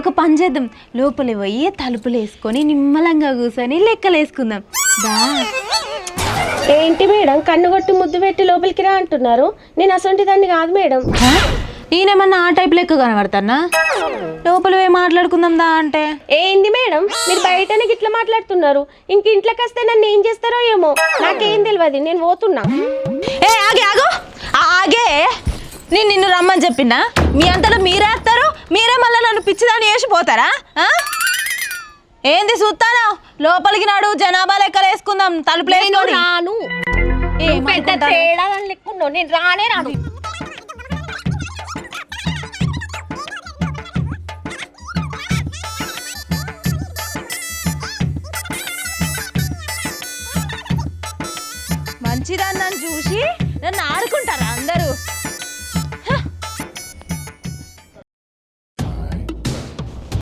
ఒక పని చేద్దాం. లోపల పోయి తలుపులు వేసుకొని నిమ్మలంగా కూర్చొని లెక్కలు వేసుకుందాం. దా. ఏంటి మేడం కన్ను కొట్టి ముద్దు పెట్టి లోపలికి రా అంటున్నారు. నేను అసొంటి దాన్ని కాదు మేడం? నేనేమన్నా ఆ టైప్ లెక్క కనబడతానా? లోపల పోయి మాట్లాడుకుందాం దా అంటే. ఏంది మేడం మీరు బయటనే గిట్లా మాట్లాడుతున్నారు. ఇంక ఇంట్లోకి వస్తే నన్ను ఏం చేస్తారో ఏమో. నాకేం తెలియదు నేను పోతున్నా. ఏ ఆగే ఆగు. ఆ, ఆగే. నేను నిన్ను రమ్మని చెప్పినా. మీ అంతటా మీరే పిచ్చిదాన్ని వేసిపోతారా ఆ? ఏంది చూస్తాను లోపలికి నాడు జనాభా లెక్కలు వేసుకుందాం తలుపులు రాను. పెద్ద? తేడా లెక్కున్నావు నేను రానే రాను. మంచిదాన్ని నన్ను చూసి నన్ను ఆడుకుంటారా అందరూ?